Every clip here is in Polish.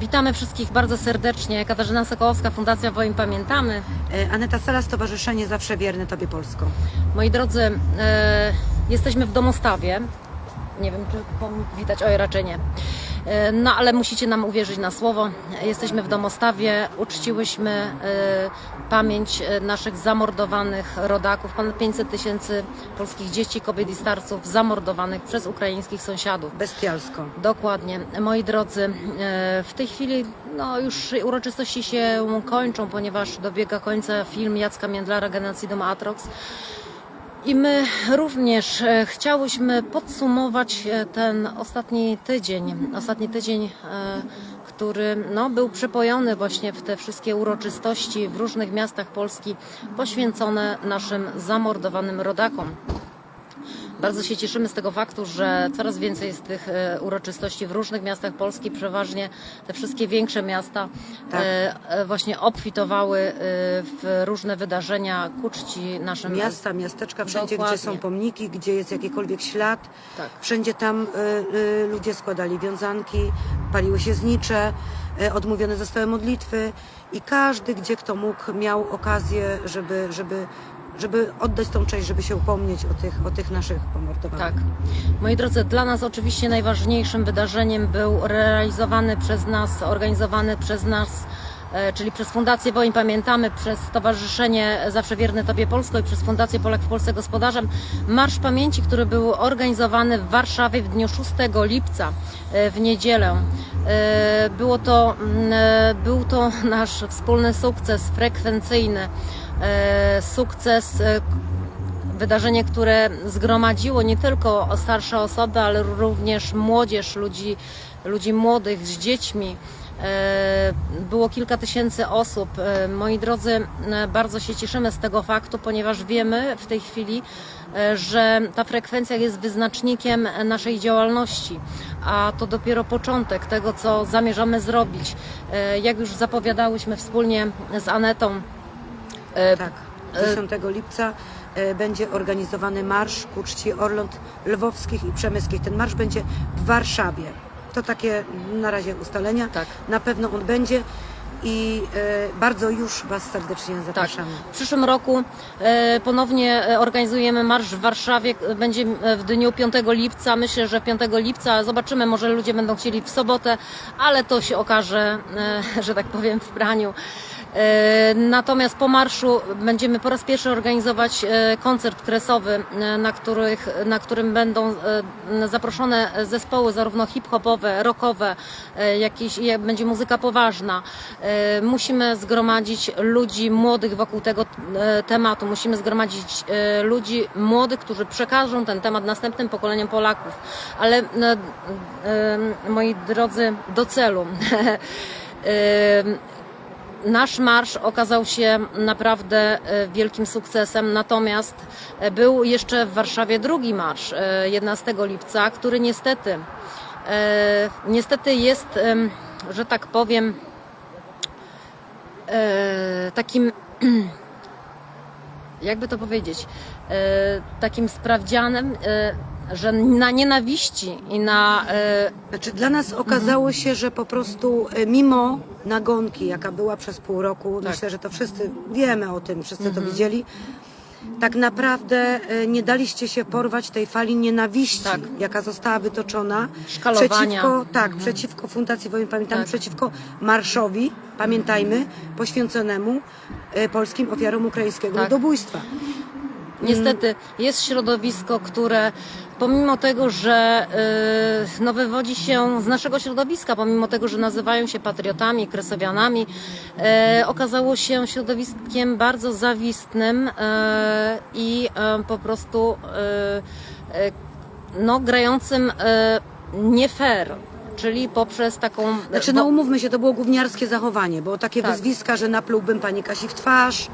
Witamy wszystkich bardzo serdecznie. Katarzyna Sokołowska, Fundacja Wojem Pamiętamy. E, Aneta Sala, Stowarzyszenie Zawsze Wierne Tobie Polsko. Moi drodzy, e, jesteśmy w domostawie. Nie wiem, czy widać, oj raczej nie. E, No ale musicie nam uwierzyć na słowo. Jesteśmy w domostawie, uczciłyśmy e, pamięć e, naszych zamordowanych rodaków. Ponad 500 tysięcy polskich dzieci, kobiet i starców zamordowanych przez ukraińskich sąsiadów. Bestialsko. Dokładnie. Moi drodzy, w tej chwili no, już uroczystości się kończą, ponieważ dobiega końca film Jacka Międlara Genocidum Atrox. I my również e, chciałyśmy podsumować e, ten ostatni tydzień, ostatni tydzień, e, który no, był przepojony właśnie w te wszystkie uroczystości w różnych miastach Polski poświęcone naszym zamordowanym rodakom. Bardzo się cieszymy z tego faktu, że coraz więcej jest tych e, uroczystości w różnych miastach Polski. Przeważnie te wszystkie większe miasta Tak. e, e, właśnie obfitowały w różne wydarzenia ku czci naszym Miasta, miasteczka, wszędzie, Dokładnie. gdzie są pomniki, gdzie jest jakikolwiek ślad, Tak. wszędzie tam ludzie składali wiązanki, paliły się znicze, odmówione zostały modlitwy i każdy, gdzie kto mógł, miał okazję, żeby, żeby, żeby oddać tą cześć, żeby się upomnieć o tych, o tych naszych pomordowanych. Tak. Moi drodzy, dla nas oczywiście najważniejszym wydarzeniem był realizowany przez nas, organizowany przez nas, e, czyli przez Fundację Wojen Pamiętamy, przez Stowarzyszenie Zawsze Wierne Tobie Polsko i przez Fundację Polak w Polsce Gospodarzem Marsz Pamięci, który był organizowany w Warszawie w dniu 6 lipca e, w niedzielę. E, Było to, był to nasz wspólny sukces frekwencyjny, sukces e, wydarzenie, które zgromadziło nie tylko starsze osoby, ale również młodzież, ludzi, ludzi młodych z dziećmi. E, Było kilka tysięcy osób. E, Moi drodzy, e, bardzo się cieszymy z tego faktu, ponieważ wiemy w tej chwili, e, że ta frekwencja jest wyznacznikiem naszej działalności, a to dopiero początek tego, co zamierzamy zrobić. E, Jak już zapowiadałyśmy wspólnie z Anetą, e, Tak. 10 lipca e, będzie organizowany marsz ku czci Orląt Lwowskich i Przemyskich. Ten marsz będzie w Warszawie. To takie na razie ustalenia. Tak. Na pewno on będzie i e, bardzo już Was serdecznie Tak. zapraszamy. W przyszłym roku e, ponownie e, organizujemy marsz w Warszawie. E, Będzie e, w dniu 5 lipca. Myślę, że 5 lipca zobaczymy, może ludzie będą chcieli w sobotę, ale to się okaże, e, że tak powiem, w praniu. E, Natomiast po marszu będziemy po raz pierwszy organizować e, koncert kresowy, e, na, których, na którym będą zaproszone zespoły zarówno hip-hopowe, rockowe, jakieś, jak będzie muzyka poważna. Musimy zgromadzić ludzi młodych wokół tego tematu. Musimy zgromadzić ludzi młodych, którzy przekażą ten temat następnym pokoleniom Polaków. Ale moi drodzy, do celu. E, Nasz marsz okazał się naprawdę e, wielkim sukcesem, natomiast e, był jeszcze w Warszawie drugi marsz e, 11 lipca, który niestety, e, niestety jest, że tak powiem, e, takim, jakby to powiedzieć, e, takim sprawdzianem, e, że na nienawiści i na e, Znaczy, dla nas okazało się, że po prostu e, mimo nagonki, jaka była przez pół roku, Tak. myślę, że to wszyscy wiemy o tym, wszyscy to widzieli, tak naprawdę e, nie daliście się porwać tej fali nienawiści, Tak. jaka została wytoczona Szkalowania. przeciwko, tak, przeciwko Fundacji Wojen Pamiętamy, Tak. przeciwko marszowi, pamiętajmy, poświęconemu polskim ofiarom ukraińskiego Tak. ludobójstwa. Niestety jest środowisko, które pomimo tego, że y, no, wywodzi się z naszego środowiska, pomimo tego, że nazywają się patriotami, kresowianami, y, okazało się środowiskiem bardzo zawistnym y, i po prostu no, grającym nie fair. Czyli poprzez taką. Znaczy, bo- no umówmy się, to było gówniarskie zachowanie, bo takie Tak. wyzwiska, że naplułbym pani Kasi w twarz,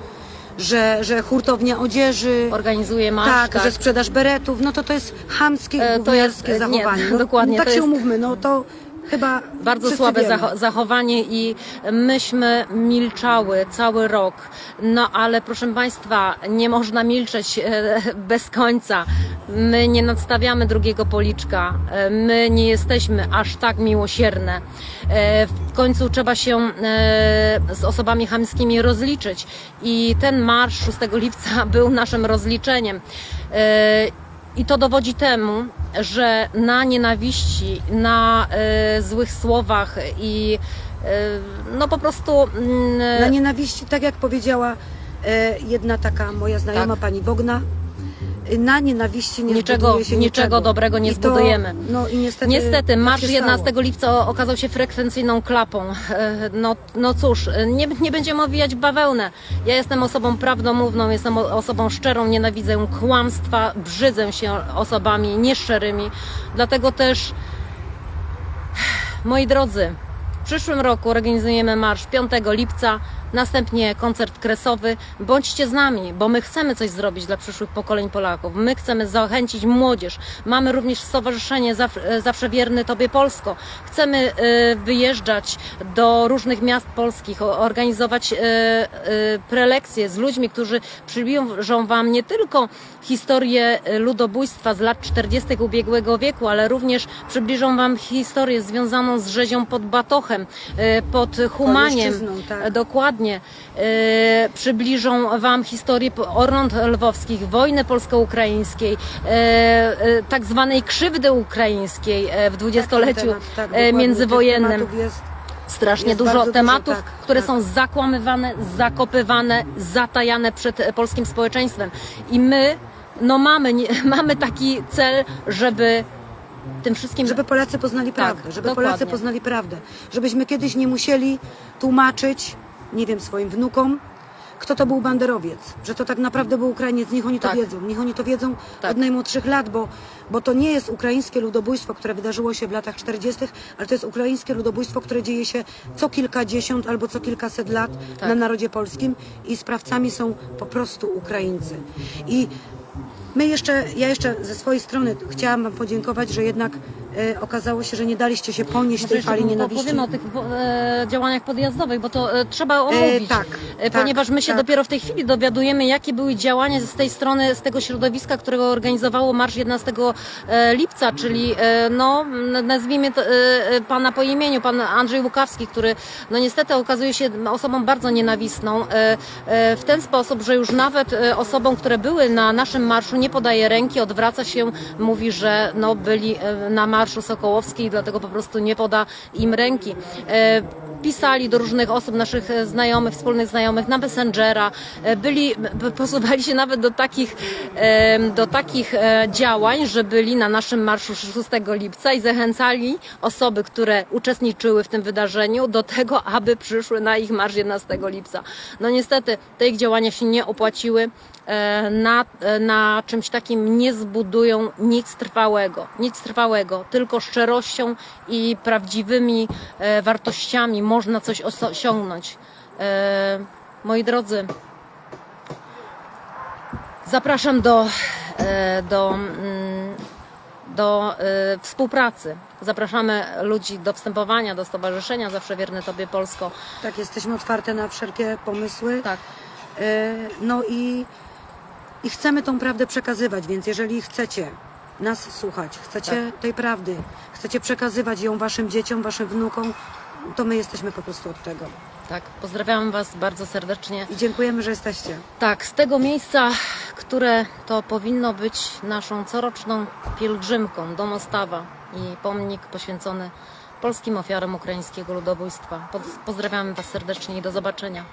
że, że hurtownia odzieży, organizuje marsz. tak, że sprzedaż beretów, no to to jest chamskie, E, to jest- e, nie, zachowanie. No, dokładnie, Tak to się jest- umówmy, no to Chyba Bardzo słabe zacho- zachowanie i myśmy milczały cały rok. No ale proszę Państwa, nie można milczeć e, bez końca. My nie nadstawiamy drugiego policzka. E, My nie jesteśmy aż tak miłosierne. E, W końcu trzeba się z osobami chamskimi rozliczyć. I ten marsz 6 lipca był naszym rozliczeniem. I to dowodzi temu, że na nienawiści, na e, złych słowach i e, no po prostu mm, Na nienawiści, tak jak powiedziała e, jedna taka moja znajoma, Tak. pani Bogna, na nienawiści nie Niczego- się niczego niczego. dobrego nie I to, zbudujemy. No i niestety, Niestety, tak marsz się 11 stało. lipca okazał się frekwencyjną klapą. E, No, no cóż, e, nie, nie będziemy owijać bawełnę. Ja jestem osobą prawdomówną, jestem osobą szczerą, nienawidzę kłamstwa, brzydzę się osobami nieszczerymi. Dlatego też, moi drodzy, w przyszłym roku organizujemy marsz 5 lipca, następnie koncert kresowy. Bądźcie z nami, bo my chcemy coś zrobić dla przyszłych pokoleń Polaków. My chcemy zachęcić młodzież. Mamy również Stowarzyszenie Zaw- e, Zawsze Wierny Tobie Polsko. Chcemy e, wyjeżdżać do różnych miast polskich, organizować e, prelekcje z ludźmi, którzy przybliżą Wam nie tylko historię ludobójstwa z lat 40. ubiegłego wieku, ale również przybliżą Wam historię związaną z rzezią pod Batochem, pod Humaniem. Tak. E, Dokładnie. E, przybliżą Wam historię orląt lwowskich, wojny polsko-ukraińskiej, e, e, tak zwanej krzywdy ukraińskiej w dwudziestoleciu tak, dokładnie. międzywojennym. Tematów Strasznie Jest dużo bardzo dużo, tematów, tak, które tak. są zakłamywane, zakopywane, zatajane przed polskim społeczeństwem. I my, no mamy, nie, mamy taki cel, żeby tym wszystkim... żeby Polacy poznali prawdę, żeby Tak, dokładnie. Polacy poznali prawdę. Żebyśmy kiedyś nie musieli tłumaczyć, nie wiem, swoim wnukom, kto to był banderowiec, że to tak naprawdę był Ukrainiec, niech oni to Tak. wiedzą, niech oni to wiedzą Tak. od najmłodszych lat, bo, bo to nie jest ukraińskie ludobójstwo, które wydarzyło się w latach 40., ale to jest ukraińskie ludobójstwo, które dzieje się co kilkadziesiąt albo co kilkaset lat Tak. na narodzie polskim i sprawcami są po prostu Ukraińcy. I My jeszcze, ja jeszcze ze swojej strony chciałam Wam podziękować, że jednak e, okazało się, że nie daliście się ponieść tej jeszcze fali nienawiści. Powiemy o tych e, działaniach podjazdowych, bo to e, trzeba omówić. tak, E, tak, ponieważ my się tak. dopiero w tej chwili dowiadujemy, jakie były działania z tej strony, z tego środowiska, którego organizowało Marsz 11 e, lipca, czyli e, no, nazwijmy to, e, pana po imieniu, pan Andrzej Łukawski, który no niestety okazuje się osobą bardzo nienawistną e, e, w ten sposób, że już nawet e, osobom, które były na naszym marszu nie podaje ręki, odwraca się, mówi, że no, byli e, na marszu Sokołowskiej, dlatego po prostu nie poda im ręki. E, Pisali do różnych osób, naszych znajomych, wspólnych znajomych na Messengera, e, byli, posuwali się nawet do takich, e, do takich działań, że byli na naszym marszu 6 lipca i zachęcali osoby, które uczestniczyły w tym wydarzeniu do tego, aby przyszły na ich marsz 11 lipca. No niestety te ich działania się nie opłaciły na, e, na czymś takim nie zbudują nic trwałego. Nic trwałego, tylko szczerością i prawdziwymi e, wartościami można coś osiągnąć. E, moi drodzy, zapraszam do, e, do, mm, do e, współpracy. Zapraszamy ludzi do wstępowania do Stowarzyszenia Zawsze Wierny Tobie Polsko. Tak, jesteśmy otwarte na wszelkie pomysły. Tak. E, No i, i chcemy tą prawdę przekazywać, więc jeżeli chcecie nas słuchać, chcecie Tak. tej prawdy, chcecie przekazywać ją waszym dzieciom, waszym wnukom, to my jesteśmy po prostu od tego. Tak, pozdrawiam Was bardzo serdecznie. I dziękujemy, że jesteście. Tak, z tego miejsca, które to powinno być naszą coroczną pielgrzymką do Mostawa i pomnik poświęcony polskim ofiarom ukraińskiego ludobójstwa. Poz- Pozdrawiamy Was serdecznie i do zobaczenia.